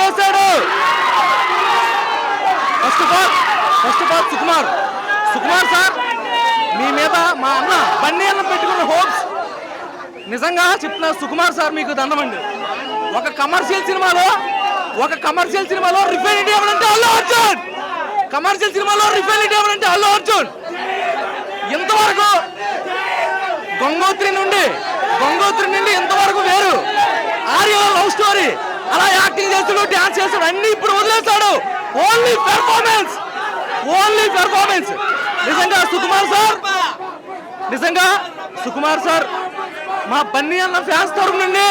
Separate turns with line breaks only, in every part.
చేశాడు. First of all first of all Sukumar Sukumar sir మీ మీద మా అన్న బన్నీ అన్న పెట్టుకున్న హోప్స్. నిజంగా చెప్తున్నా సుకుమార్ సార్ మీకు దండమండి. ఒక కమర్షియల్ సినిమాలో ఒక కమర్షియల్ సినిమాలో రిఫైనిటీ ఎవరంటే అల్లు అర్జున్. కమర్షియల్ సినిమాలో రిఫైనిటీ ఎవరంటే అల్లు అర్జున్. ఇంతవరకు గంగోత్రి నుండి గంగోత్రి నుండి ఇంతవరకు వేరు. Arya love story. అలా యాక్టింగ్ చేస్తాడు డాన్స్ చేస్తాడు అన్ని ఇప్పుడు వదిలేస్తాడు. ఓన్లీ పెర్ఫార్మెన్స్ ఓన్లీ పెర్ఫార్మెన్స్ నిజంగా సుకుమార్ సార్ నిజంగా సుకుమార్ సార్ మా బన్నీ అన్న ఫ్యాన్స్ తరపు నుండి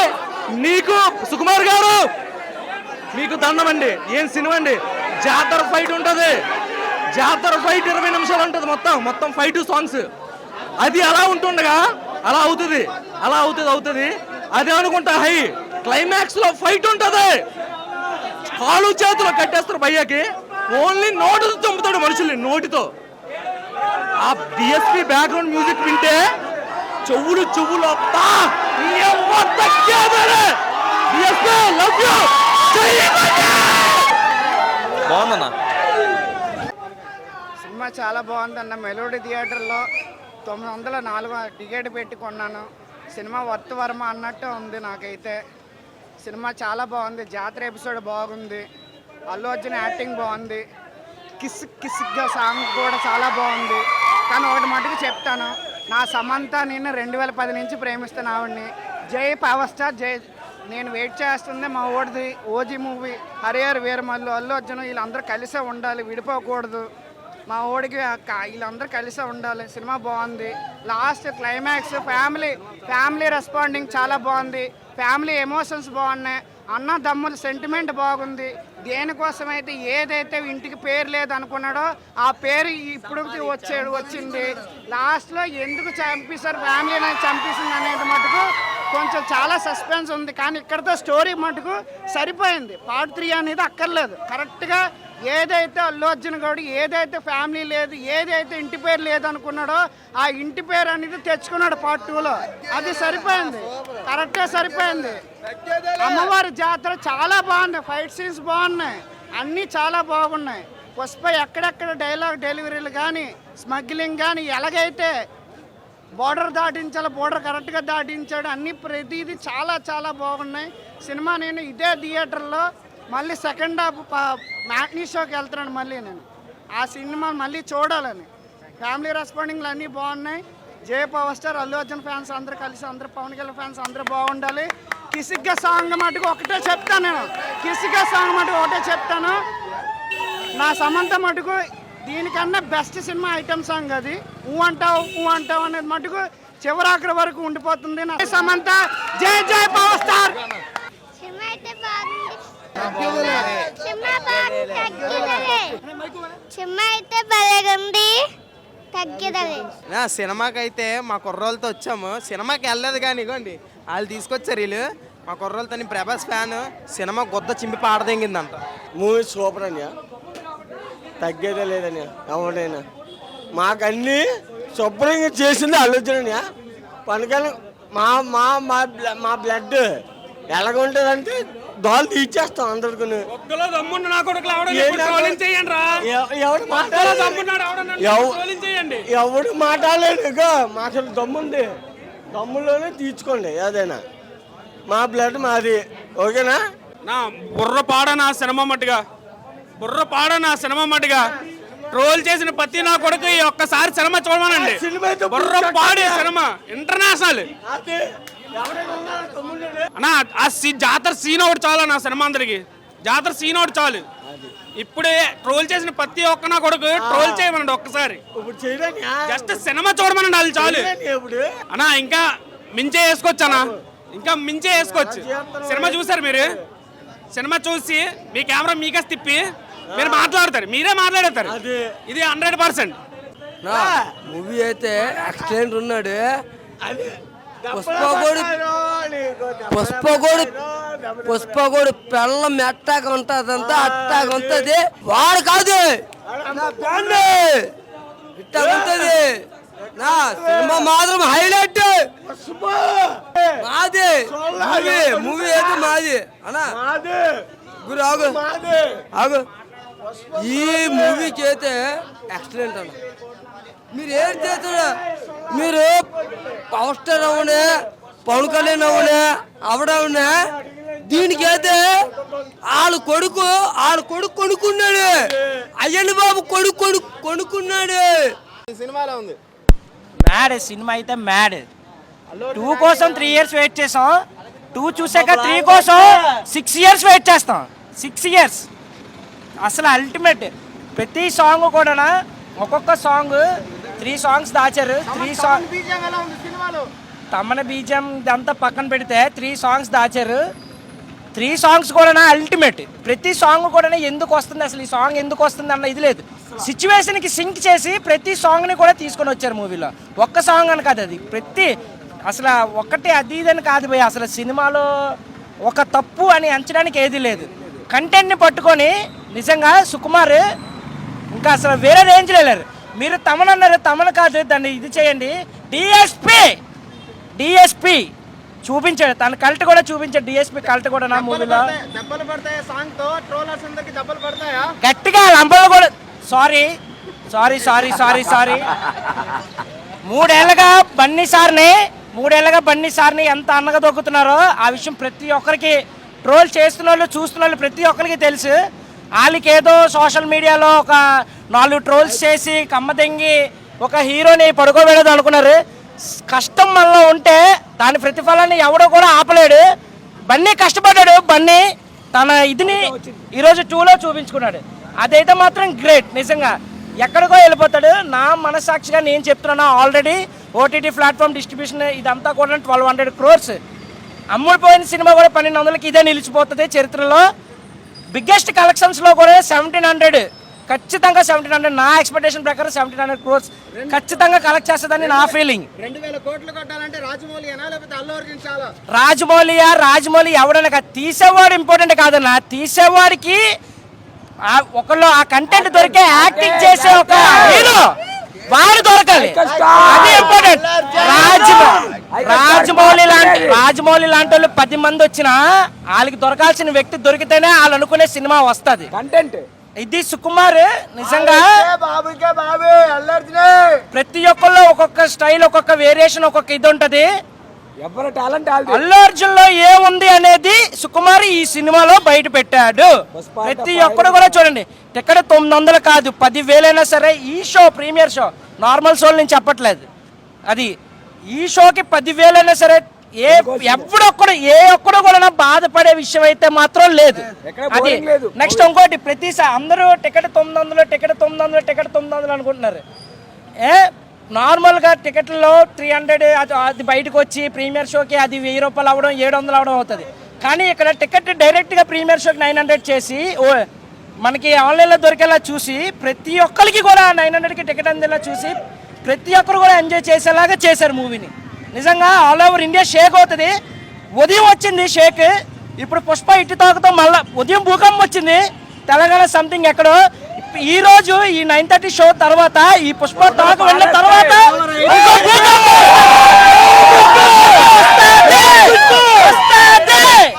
నీకు సుకుమార్ గారు మీకు దండం అండి. ఏం సినిమా అండి? జాతర ఫైట్ ఉంటుంది. జాతర ఫైట్ ఇరవై నిమిషాలు ఉంటుంది మొత్తం మొత్తం ఫైట్ సాంగ్స్ అది అలా ఉంటుండగా అలా అవుతుంది అలా అవుతుంది అవుతుంది. అది అనుకుంటా హై. క్లైమాక్స్లో ఫైట్ ఉంటుంది. కాలు చేతులు కట్టేస్తారు భయ్యకి. ఓన్లీ నోటితో చంపుతాడు మనుషుల్ని నోటితో. ఆ డిఎస్పి బ్యాక్గ్రౌండ్ మ్యూజిక్ వింటే చెవులు చెవులు అబ్బా డిఎస్పి లవ్ యూ
బాగుందన్న.
సినిమా చాలా బాగుందన్న. మెలోడీ థియేటర్లో తొమ్మిది వందల నాలుగు టికెట్ పెట్టి కొన్నాను. సినిమా వర్త్ వర్మ అన్నట్టు ఉంది నాకైతే. సినిమా చాలా బాగుంది. జాతర ఎపిసోడ్ బాగుంది. అల్లు అర్జున్ యాక్టింగ్ బాగుంది. కిస్ కిస్గా సాంగ్ కూడా చాలా బాగుంది. కానీ ఒకటి మటుకు చెప్తాను. నా సమంత నేను రెండు వేల పది నుంచి ప్రేమిస్తాను ఆవిడ్ని. జై పవర్ స్టార్ జై. నేను వెయిట్ చేస్తుంది మా ఓడిది ఓజీ మూవీ. హరిహర్ వీరమల్లు అల్లు అర్జున్ వీళ్ళందరూ కలిసే ఉండాలి విడిపోకూడదు. మా ఓడికి వీళ్ళందరూ కలిసే ఉండాలి. సినిమా బాగుంది. Last climax family family responding చాలా బాగుంది. ఫ్యామిలీ ఎమోషన్స్ బాగున్నాయి. అన్న దమ్ముల సెంటిమెంట్ బాగుంది. దేనికోసం అయితే ఏదైతే ఇంటికి పేరు లేదు అనుకున్నాడో ఆ పేరు ఇప్పుడు వచ్చాడు వచ్చింది. లాస్ట్లో ఎందుకు చంపేశారు ఫ్యామిలీ అనేది చంపేసింది అనేది మటుకు కొంచెం చాలా సస్పెన్స్ ఉంది. కానీ ఇక్కడతో స్టోరీ మటుకు సరిపోయింది. పార్ట్ త్రీ అనేది అక్కర్లేదు. కరెక్ట్గా ఏదైతే అల్లు అర్జున్ గౌడ్ ఏదైతే ఫ్యామిలీ లేదు ఏదైతే ఇంటి పేరు లేదనుకున్నాడో ఆ ఇంటి పేరు అనేది తెచ్చుకున్నాడు పార్ట్ టూలో అది సరిపోయింది. కరెక్ట్గా సరిపోయింది. అమ్మవారి జాతర చాలా బాగుంది. ఫైట్ సీన్స్ బాగున్నాయి. అన్నీ చాలా బాగున్నాయి. పుష్ప ఎక్కడెక్కడ డైలాగ్ డెలివరీలు కానీ స్మగ్లింగ్ కానీ ఎలాగైతే బోర్డర్ దాటించాలి బోర్డర్ కరెక్ట్గా దాటించాడు అన్ని ప్రతిదీ చాలా చాలా బాగున్నాయి. సినిమా నేను ఇదే థియేటర్లో మళ్ళీ సెకండ్ హాఫ్ మ్యాట్నీ షోకి వెళ్తున్నాను మళ్ళీ నేను. ఆ సినిమా మళ్ళీ చూడాలని. ఫ్యామిలీ రెస్పాండింగ్లు అన్నీ బాగున్నాయి. జయ power star Allu Arjun fans అందరూ కలిసి అందరూ పవన్ కళ్యాణ్ ఫ్యాన్స్ అందరూ బాగుండాలి. కిసిగ్గా సాంగ్ మటుకు ఒకటే చెప్తాను నేను. కిసిగ్గా సాంగ్ మటుకు ఒకటే చెప్తాను. నా సమంత మటుకు దీనికన్నా బెస్ట్ సినిమా ఐటమ్ సాంగ్ అది. ఊ అంటావు ఊ అంటావు అనేది మటుకు చివరాఖరి వరకు ఉండిపోతుంది నా సమంత జై జై పవర్ స్టార్!
సినిమా అయితే బాగుంది సినిమా బాగుంది తగ్గిదలే సినిమా అయితే
మా కుర్రోళ్ళతో వచ్చాము. సినిమాకి వెళ్ళలేదు కానీ ఇగోండి. వాళ్ళు తీసుకొచ్చారు వీళ్ళు. మా కుర్రోళ్ళతో నేను ప్రభాస్ ఫ్యాన్. సినిమా గొద్ద చింపి పాడదెంగిందంట
మూవీ సూపర్ అన్యా తగ్గేదే లేదన్యా ఎవరైనా మాకన్నీ శుభ్రంగా చేసింది ఆలోచన పనకాల మా మా మా బ్ల- మా బ్లడ్. ఎలాగుంటుందంటే దోలు తీర్చేస్తాం అందరికి ఎవడు మాట్లాడలేదు. ఎవడు మాట్లాడలేదు. ఇక మా అసలు దమ్ముంది. దమ్ములోనే తీర్చుకోండి ఏదైనా. మా బ్లడ్ మాది. ఓకేనా?
నా బుర్ర పాడ నా సినిమా మట్టుగా. బుర్ర పాడ నా సినిమా మట్టుగా. ట్రోల్ చేసిన ప్రతి నా కొడుకు ఈ ఒక్కసారి సినిమా చూడమనండి. బుర్ర పాడే సినిమా. ఇంటర్నేషనల్. అన్నా ఆ సీ జాతర సీన్ ఒకటి చాలు నా సినిమా అందరికి. జాతర సీన్ ఒకటి చాలు. ఇప్పుడే ట్రోల్ చేసిన ప్రతి ఒక్క నా కొడుకు ట్రోల్ చేయమనండి ఒక్కసారి. జస్ట్ సినిమా చూడమనండి వాళ్ళు చాలు.
ఇప్పుడు.
అన్నా ఇంకా మించే వేసుకోవచ్చు అన్నా. ఇంకా మించే వేసుకోవచ్చు. సినిమా చూసారు మీరు? సినిమా చూసి మీ కెమెరా మీకే తిప్పి మీరు మాట్లాడతారు. మీరే మాట్లాడతారు
అది.
ఇది హండ్రెడ్ పర్సెంట్.
మూవీ అయితే ఎక్సలెంట్ ఉన్నాడు.
అది.
పుష్పగోడు పుష్పగోడు పుష్పగోడు పెళ్ళ మెట్టాక ఉంటదంతా అట్టాక ఉంటది. వాడు కాదు. ఇట్టాక ఉంటది. నా సినిమా మాత్రం హైలైట్.
మాది. మూవీ మూవీ అయితే మాది.
మాది.
గురు ఆగు. ఆగు ఈ మూవీకి అయితే ఎక్సలెంట్ అన్న. మీరు ఏం చేస్తారా మీరు పవర్ స్టార్ అవునే పవన్ కళ్యాణ్ అవునే అవడవునే దీనికి అయితే వాళ్ళ కొడుకు వాళ్ళ కొడుకు కొనుక్కున్నాడు. అయ్యన్న బాబు కొడుకు కొడుకు కొనుక్కున్నాడు.
సినిమాలో ఉంది.
మ్యాడ్ సినిమా అయితే మ్యాడ్. టూ కోసం త్రీ ఇయర్స్ వెయిట్ చేసాం. టూ చూసాక త్రీ కోసం సిక్స్ ఇయర్స్ వెయిట్ చేస్తాం. Six years. అసలు అల్టిమేట్. ప్రతి సాంగ్ కూడా ఒక్కొక్క సాంగ్ త్రీ సాంగ్స్ దాచారు. త్రీ సాంగ్ తమన బీజం ఇదంతా పక్కన పెడితే త్రీ సాంగ్స్ దాచారు. త్రీ సాంగ్స్ కూడా అల్టిమేట్ ప్రతి సాంగ్ కూడా ఎందుకు వస్తుంది అసలు ఈ సాంగ్ ఎందుకు వస్తుంది అన్న ఇది లేదు. సిచ్యువేషన్కి సింక్ చేసి ప్రతి సాంగ్ని కూడా తీసుకొని వచ్చారు మూవీలో ఒక్క సాంగ్ అని కాదు అది. ప్రతి అసలు ఒక్కటే అది ఇది అని కాదు భయ్ అసలు సినిమాలో ఒక తప్పు అని అంచడానికి ఏది లేదు. కంటెంట్ని పట్టుకొని నిజంగా సుకుమార్ ఇంకా అసలు వేరే రేంజ్లో వెళ్ళారు. మీరు తమన్ అన్నారు తమన్ కాదు దాన్ని ఇది చేయండి. డిఎస్పి డిఎస్పి చూపించాడు. తన కల్ట్ కూడా చూపించాడు. డిఎస్పి కల్ట్ కూడా నా మూవీలో.
దెబ్బలు పడతాయా సాంగ్తో ట్రోలర్స్ అందరికి దెబ్బలు పడతాయా?
గట్టిగా లంబలు కూడా sorry. Sorry sorry sorry sorry. మూడేళ్ళగా Bunny సార్ని మూడేళ్ళగా బన్నీ సార్ని ఎంత అన్నగా దొక్కుతున్నారో ఆ విషయం ప్రతి ఒక్కరికి ట్రోల్ చేస్తున్న వాళ్ళు చూస్తున్న వాళ్ళు ప్రతి ఒక్కరికి తెలుసు. వాళ్ళకి ఏదో సోషల్ మీడియాలో ఒక నాలుగు ట్రోల్స్ చేసి కమ్మదెంగి ఒక హీరోని పడుకోబెడదు అనుకున్నారు. కష్టం మనలో ఉంటే దాని ప్రతిఫలాన్ని ఎవడో కూడా ఆపలేడు. బన్నీ కష్టపడ్డాడు. బన్నీ తన ఇదిని ఈరోజు టూలో చూపించుకున్నాడు. అదైతే మాత్రం గ్రేట్ నిజంగా. ఎక్కడికో వెళ్ళిపోతాడు. నా మనసాక్షిగా నేను చెప్తున్నా ఆల్రెడీ ఓటీటీ ప్లాట్ఫామ్ డిస్ట్రిబ్యూషన్ ఇదంతా కూడా ట్వెల్వ్ హండ్రెడ్ క్రోర్స్. అమ్ముడిపోయిన సినిమా కూడా పన్నెండు వందలకి ఇదే నిలిచిపోతుంది చరిత్రలో. బిగ్గెస్ట్ కలెక్షన్స్లో కూడా సెవెంటీన్ హండ్రెడ్ ఖచ్చితంగా సెవెంటీన్ హండ్రెడ్ నా ఎక్స్పెక్టేషన్ ప్రకారం సెవెంటీన్ హండ్రెడ్ క్రోర్స్ ఖచ్చితంగా కలెక్ట్ చేస్తుందని నా ఫీలింగ్
రెండు వేల కోట్లు కొట్టాలంటే రాజమౌళి
రాజమౌళియా రాజమౌళి ఎవడైనా తీసేవాడు ఇంపార్టెంట్ కాదన్న తీసేవాడికి ఒకళ్ళు ఆ కంటెంట్ దొరికే యాక్టింగ్ చేసే ఒక హీరో వాడు దొరకాలి. అది ఇంపార్టెంట్ రాజమౌళి లాంటి రాజమౌళి లాంటి వాళ్ళు పది మంది వచ్చినా వాళ్ళకి దొరకాల్సిన వ్యక్తి దొరికితేనే వాళ్ళు అనుకునే సినిమా వస్తుంది.
కంటెంట్
ఇది సుకుమార్ నిజంగా ప్రతి ఒక్కళ్ళు ఒక్కొక్క స్టైల్ ఒక్కొక్క వేరియేషన్ ఒక్కొక్క ఇది ఉంటది.
ఎవరి టాలెంట్ వాళ్ళది.
అల్లు అర్జున్లో ఏముంది అనేది సుకుమార్ ఈ సినిమాలో బయట పెట్టాడు. ప్రతి ఒక్కడు కూడా చూడండి. టికెట్ తొమ్మిది వందలు కాదు పది వేలైనా సరే ఈ show premiere show normal show నేను చెప్పట్లేదు. అది ఈ షోకి పది వేలైనా సరే ఏ ఎప్పుడొక్కడు ఏ ఒక్కడు కూడా బాధపడే విషయం అయితే మాత్రం లేదు.
ఎక్కడ
అది. నెక్స్ట్ ఇంకోటి ప్రతిసారి అందరూ టికెట్ తొమ్మిది వందలు టికెట్ తొమ్మిది వందలు టికెట్ తొమ్మిది వందలు అనుకుంటున్నారు. ఏ? నార్మల్గా టికెట్లలో త్రీ హండ్రెడ్ అది అది బయటకు వచ్చి ప్రీమియర్ షోకి అది వెయ్యి రూపాయలు అవ్వడం ఏడు వందలు అవ్వడం అవుతుంది. కానీ ఇక్కడ టికెట్ డైరెక్ట్గా ప్రీమియర్ షోకి నైన్ హండ్రెడ్ చేసి ఓ మనకి ఆన్లైన్లో దొరికేలా చూసి ప్రతి ఒక్కరికి కూడా నైన్ హండ్రెడ్కి టికెట్ అందేలా చూసి ప్రతి ఒక్కరు కూడా ఎంజాయ్ చేసేలాగా చేశారు మూవీని. నిజంగా ఆల్ ఓవర్ ఇండియా షేక్ అవుతుంది. ఉదయం వచ్చింది షేక్. ఇప్పుడు పుష్ప ఇటు తాకుతో మళ్ళా ఉదయం భూకంపం వచ్చింది. తెలంగాణ సంథింగ్ ఎక్కడో ఈ రోజు ఈ నైన్ థర్టీ షో తర్వాత ఈ పుష్ప టాక్ వెళ్ళిన తర్వాత